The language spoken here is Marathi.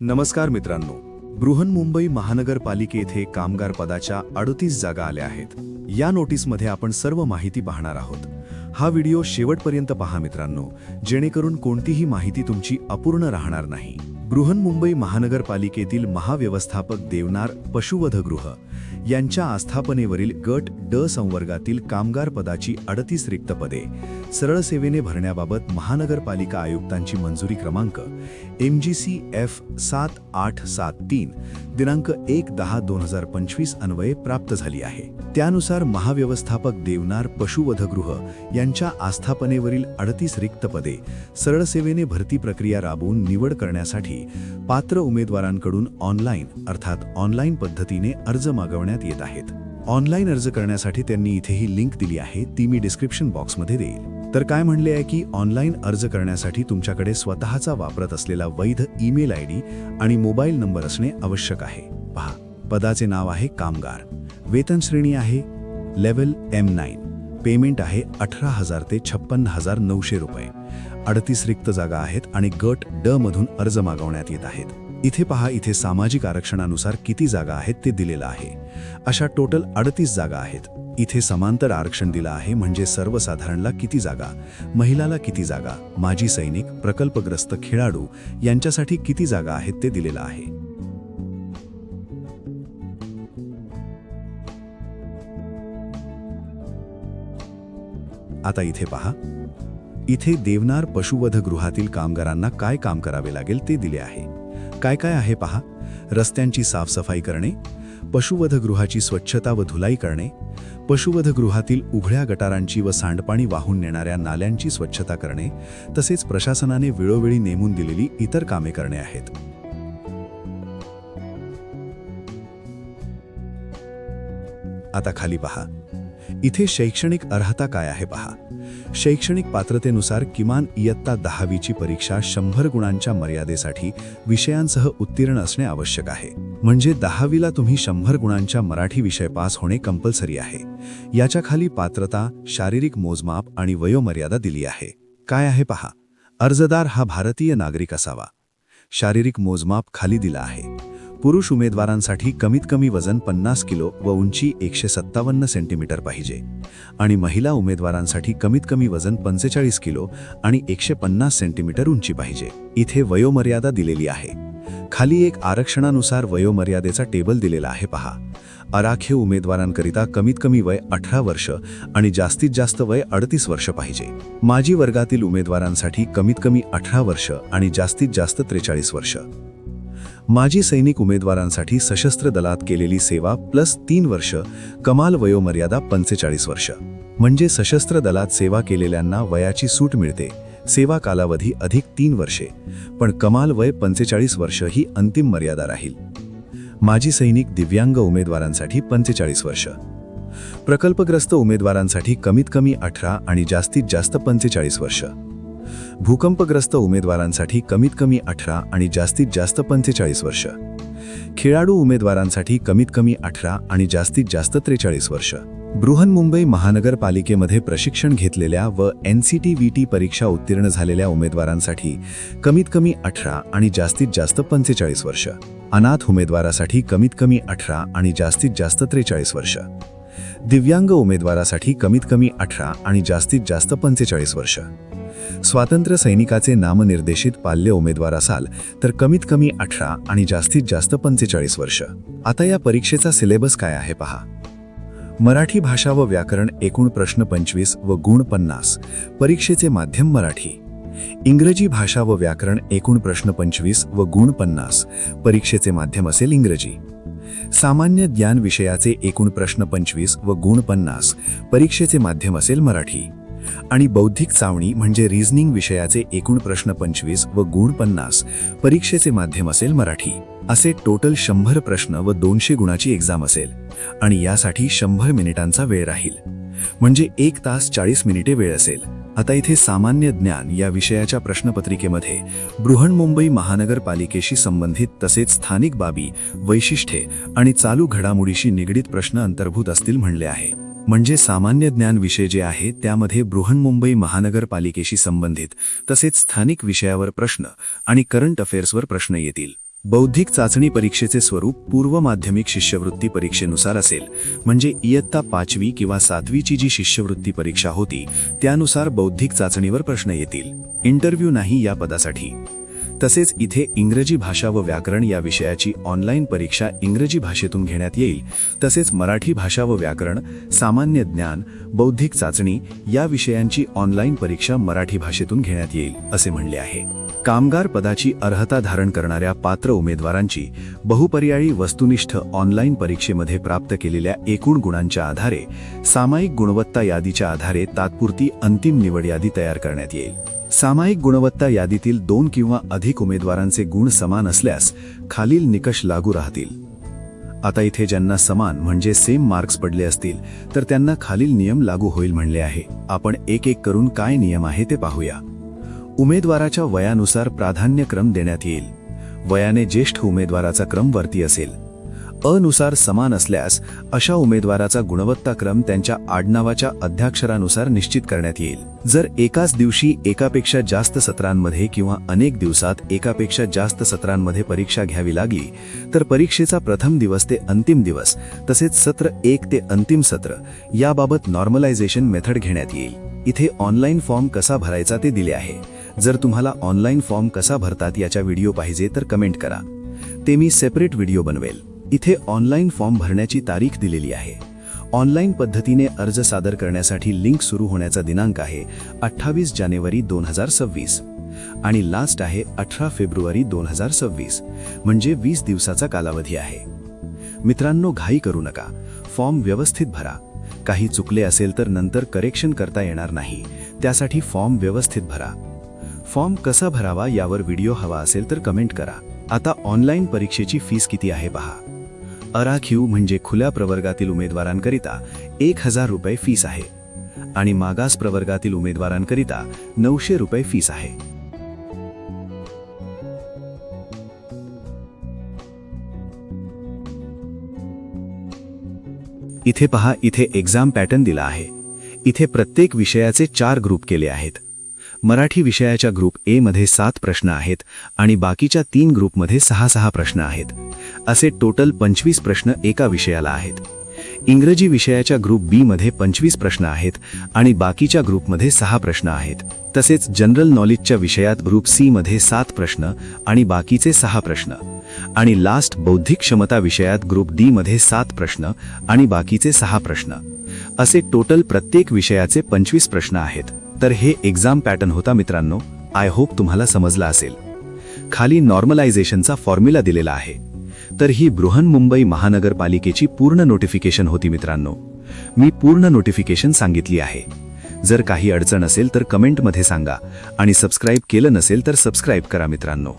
नमस्कार मित्रांनो बृहन्मुंबई महानगरपालिके येथे कामगार पदाच्या अडतीस जागा आल्या आहेत. या नोटीसमध्ये आपण सर्व माहिती पाहणार आहोत. हा व्हिडिओ शेवटपर्यंत पहा मित्रांनो जेणेकरून कोणतीही माहिती तुमची अपूर्ण राहणार नाही. बृहन्मुंबई महानगरपालिकेतील महाव्यवस्थापक देवनार पशुवधगृह यांच्या आस्थापनेवरील गट ड संवर्गातील कामगार पदाची अडतीस रिक्त पदे. सरळ सेवेने भरण्याबाबत महानगरपालिका आयुक्तांची मंजुरी क्रमांक एम जी सी एफ सात आठ सात तीन दिनांक एक दहा दोन हजार पंचवीस अन्वये प्राप्त झाली आहे. त्यानुसार महाव्यवस्थापक देवनार पशुवधगृह यांच्या आस्थापनेवरील अडतीस रिक्त पदे सरळ सेवेने भरती प्रक्रिया राबवून निवड करण्यासाठी पात्र उमेदवारांकडून ऑनलाईन अर्थात ऑनलाईन पद्धतीने अर्ज मागवण्यात येत आहेत. ऑनलाईन अर्ज करण्यासाठी त्यांनी इथेही लिंक दिली आहे ती मी डिस्क्रिप्शन बॉक्समध्ये देईल. तर काय म्हणले आहे की ऑनलाईन अर्ज करण्यासाठी तुमच्याकडे स्वतःचा वापरत असलेला वैध ईमेल आय डी आणि मोबाईल नंबर असणे आवश्यक आहे. पहा पदाचे नाव आहे कामगार. वेतन श्रेणी आहे लेवल एम नाईन. पेमेंट आहे अठरा हजार ते छप्पन्न हजार नऊशे रुपये. अडतीस रिक्त जागा आहेत आणि गट ड मधून अर्ज मागवण्यात येत आहेत. इथे पहा इथे सामाजिक आरक्षणानुसार किती जागा आहेत ते दिलेलं आहे. अशा टोटल अडतीस जागा आहेत. इथे समांतर आरक्षण दिलं आहे म्हणजे सर्वसाधारणला किती जागा महिलाला किती जागा माजी सैनिक प्रकल्पग्रस्त खेळाडू यांच्यासाठी किती जागा आहेत ते दिलेलं आहे. आता इथे पहा. इथे देवनार पशुवधगृहातील कामगारांना काय काम करावे लागेल ते दिले आहे. काय काय आहे पहा. रस्त्यांची साफसफाई करणे पशुवधगृहाची स्वच्छता व धुलाई करणे पशुवधगृहातील उघड्या गटारांची व सांडपाणी वाहून नेणाऱ्या नाल्यांची स्वच्छता करणे तसेच प्रशासनाने वेळोवेळी नेमून दिलेली इतर कामे करणे आहेत. आता खाली पहा. इथे शैक्षणिक अर्हता काय आहे पहा. शैक्षणिक पात्रतेनुसार किमान इयत्ता दहावीची परीक्षा शंभर गुणांच्या मर्यादेसाठी विषयांसह उत्तीर्ण असणे आवश्यक आहे. म्हणजे दहावीला तुम्ही शंभर गुणांच्या मराठी विषय पास होणे कंपल्सरी आहे. याच्या खाली पात्रता शारीरिक मोजमाप आणि वयोमर्यादा दिली आहे. काय आहे पहा. अर्जदार हा भारतीय नागरिक असावा. शारीरिक मोजमाप खाली दिला आहे. पुरुष उमेदवारांसाठी कमीत कमी वजन पन्नास किलो व उंची एकशे सत्तावन्न सेंटीमीटर पाहिजे. आणि महिला उमेदवारांसाठी कमीत कमी वजन पंचेचाळीस किलो आणि एकशे पन्नास सेंटीमीटर उंची पाहिजे. इथे वयोमर्यादा दिलेली आहे. खाली एक आरक्षणानुसार वयोमर्यादेचा टेबल दिलेला आहे पहा. अराखीव उमेदवारांकरिता कमीत कमी वय अठरा वर्ष आणि जास्तीत जास्त वय अडतीस वर्ष पाहिजे. माजी वर्गातील उमेदवारांसाठी कमीत कमी अठरा वर्ष आणि जास्तीत जास्त त्रेचाळीस वर्ष. माजी सैनिक उमेदवारांसाठी सशस्त्र दलात केलेली सेवा प्लस तीन वर्ष कमाल वयोमर्यादा पंचेचाळीस वर्ष. म्हणजे सशस्त्र दलात सेवा केलेल्यांना वयाची सूट मिळते. सेवा कालावधी अधिक तीन वर्षे पण कमाल वय पंचेचाळीस वर्ष ही अंतिम मर्यादा राहील. माजी सैनिक दिव्यांग उमेदवारांसाठी पंचेचाळीस वर्ष. प्रकल्पग्रस्त उमेदवारांसाठी कमीत कमी अठरा आणि जास्तीत जास्त पंचेचाळीस वर्ष. भूकंपग्रस्त उमेदवारांसाठी कमीत कमी अठरा आणि जास्तीत जास्त पंचेचाळीस वर्ष. खेळाडू उमेदवारांसाठी कमीत कमी अठरा आणि जास्तीत जास्त त्रेचाळीस वर्ष. बृहन्मुंबई महानगरपालिकेमध्ये प्रशिक्षण घेतलेल्या व N C T V T परीक्षा उत्तीर्ण झालेल्या उमेदवारांसाठी कमीत कमी अठरा आणि जास्तीत जास्त पंचेचाळीस वर्ष. अनाथ उमेदवारासाठी कमीत कमी अठरा आणि जास्तीत जास्त त्रेचाळीस वर्ष. दिव्यांग उमेदवारासाठी कमीत कमी अठरा आणि जास्तीत जास्त पंचेचाळीस वर्ष. स्वातंत्र्य सैनिकाचे नामनिर्देशित पाल्य उमेदवार असाल तर कमीत कमी अठरा आणि जास्तीत जास्त पंचेचाळीस वर्ष. आता या परीक्षेचा सिलेबस काय आहे पहा. मराठी भाषा व व्याकरण एकूण प्रश्न पंचवीस व गुण पन्नास. परीक्षेचे माध्यम मराठी. इंग्रजी भाषा व व्याकरण एकूण प्रश्न पंचवीस व गुण पन्नास. परीक्षेचे माध्यम असेल इंग्रजी. सामान्य ज्ञान विषयाचे एकूण प्रश्न पंचवीस व गुण पन्नास. परीक्षेचे माध्यम असेल मराठी. आणि बौद्धिक चावणी म्हणजे रिझनिंग विषयाचे एकूण प्रश्न पंचवीस व गुण पन्नास. परीक्षेचे माध्यम असेल मराठी. असे टोटल शंभर प्रश्न व दोनशे गुणाची एक्झाम असेल. आणि यासाठी शंभर मिनिटांचा वेळ राहील. म्हणजे एक तास चाळीस मिनिटे वेळ असेल. आता इथे सामान्य ज्ञान या विषयाच्या प्रश्नपत्रिकेमध्ये बृहन्मुंबई महानगरपालिकेशी संबंधित तसेच स्थानिक बाबी वैशिष्ट्ये आणि चालू घडामोडीशी निगडीत प्रश्न अंतर्भूत असतील म्हणले आहे. म्हणजे सामान्य ज्ञान विषय जे आहे त्यामध्ये बृहन्मुंबई महानगरपालिकेशी संबंधित तसेच स्थानिक विषयावर प्रश्न आणि करंट अफेअर्सवर प्रश्न येतील. बौद्धिक चाचणी परीक्षेचे स्वरूप पूर्व माध्यमिक शिष्यवृत्ती परीक्षेनुसार असेल म्हणजे इयत्ता पाचवी किंवा सातवीची जी शिष्यवृत्ती परीक्षा होती त्यानुसार बौद्धिक चाचणीवर प्रश्न येतील. इंटरव्ह्यू नाही या पदासाठी. तसेच इथे इंग्रजी भाषा व व्याकरण या विषयाची ऑनलाईन परीक्षा इंग्रजी भाषेतून घेण्यात येईल. तसेच मराठी भाषा व व्याकरण सामान्य ज्ञान बौद्धिक चाचणी या विषयांची ऑनलाईन परीक्षा मराठी भाषेतून घेण्यात येईल असे म्हणले आहे. कामगार पदाची अर्हता धारण करणाऱ्या पात्र उमेदवारांची बहुपर्यायी वस्तुनिष्ठ ऑनलाईन परीक्षेमध्ये प्राप्त केलेल्या एकूण गुणांच्या आधारे सामायिक गुणवत्ता यादीच्या आधारे तात्पुरती अंतिम निवड यादी तयार करण्यात येईल. सामायिक गुणवत्ता यादीतील दोन किंवा अधिक उमेदवारांचे गुण समान असल्यास खालील निकष लागू राहतील. आता इथे ज्यांना समान म्हणजे सेम मार्क्स पडले असतील तर त्यांना खालील नियम लागू होईल म्हणले आहे. आपण एक एक करून काय नियम आहे ते पाहूया. उमेदवाराच्या वयानुसार प्राधान्यक्रम देण्यात येईल. वयाने ज्येष्ठ उमेदवाराचा क्रम वरती असेल. अनुसार समान असल्यास अशा उमेदवाराचा गुणवत्ताक्रम त्यांच्या आडनावाच्या अध्याक्षरानुसार निश्चित करण्यात येईल. जर एकाच दिवशी एकापेक्षा जास्त सत्रांमध्ये किंवा अनेक दिवसात एकापेक्षा जास्त सत्रांमध्ये परीक्षा घ्यावी लागली तर परीक्षेचा प्रथम दिवस ते अंतिम दिवस तसेच सत्र एक ते अंतिम सत्र याबाबत नॉर्मलायझेशन मेथड घेण्यात येईल. इथे ऑनलाईन फॉर्म कसा भरायचा ते दिले आहे. जर तुम्हाला ऑनलाईन फॉर्म कसा भरतात याचा व्हिडिओ पाहिजे तर कमेंट करा. ते मी सेपरेट व्हिडिओ बनवेल. इथे ऑनलाईन फॉर्म भरण्याची तारीख दिलेली आहे. ऑनलाईन पद्धतीने अर्ज सादर करण्यासाठी लिंक सुरू होण्याचा दिनांक आहे अठ्ठावीस जानेवारी दोन हजार सव्वीस आणि लास्ट आहे अठरा फेब्रुवारी दोन हजार सव्वीस म्हणजे वीस दिवसाचा कालावधी आहे. मित्रांनो घाई करू नका. फॉर्म व्यवस्थित भरा. काही चुकले असेल तर नंतर करेक्शन करता येणार नाही. त्यासाठी फॉर्म व्यवस्थित भरा. फॉर्म कसा भरावा यावर व्हिडिओ हवा असेल तर कमेंट करा. आता ऑनलाईन परीक्षेची फीस किती आहे पहा. अराखीव म्हणजे खुल्या प्रवर्गातील उमेदवारांकरिता एक हजार रुपये फीस आहे आणि मागास प्रवर्गातील उमेदवारांकरिता नऊशे रुपये फीस आहे. इथे पहा इथे एक्झाम पॅटर्न दिला आहे. इथे प्रत्येक विषयाचे चार ग्रुप केले आहेत. मराठी विषयाच्या ग्रुप ए मध्ये सात प्रश्न आहेत आणि बाकीच्या तीन ग्रुपमध्ये सहा सहा प्रश्न आहेत. असे टोटल पंचवीस प्रश्न एका विषयाला आहेत. इंग्रजी विषयाच्या ग्रुप बी मध्ये पंचवीस प्रश्न आहेत आणि बाकीच्या ग्रुपमध्ये सहा प्रश्न आहेत. तसेच जनरल नॉलेजच्या विषयात ग्रुप सी मध्ये सात प्रश्न आणि बाकीचे सहा प्रश्न. आणि लास्ट बौद्धिक क्षमता विषयात ग्रुप डी मध्ये सात प्रश्न आणि बाकीचे सहा प्रश्न. असे टोटल प्रत्येक विषयाचे पंचवीस प्रश्न आहेत. तर हे एक्झाम पॅटर्न होता मित्रांनो. आय होप तुम्हाला समजला असेल. खाली नॉर्मलायझेशनचा फॉर्म्युला दिलेला आहे. तर ही बृहन्मुंबई महानगरपालिकेची पूर्ण नोटिफिकेशन होती मित्रांनो. मी पूर्ण नोटिफिकेशन सांगितली आहे. जर काही अडचण असेल तर कमेंटमध्ये सांगा. आणि सबस्क्राईब केलं नसेल तर सबस्क्राईब करा मित्रांनो.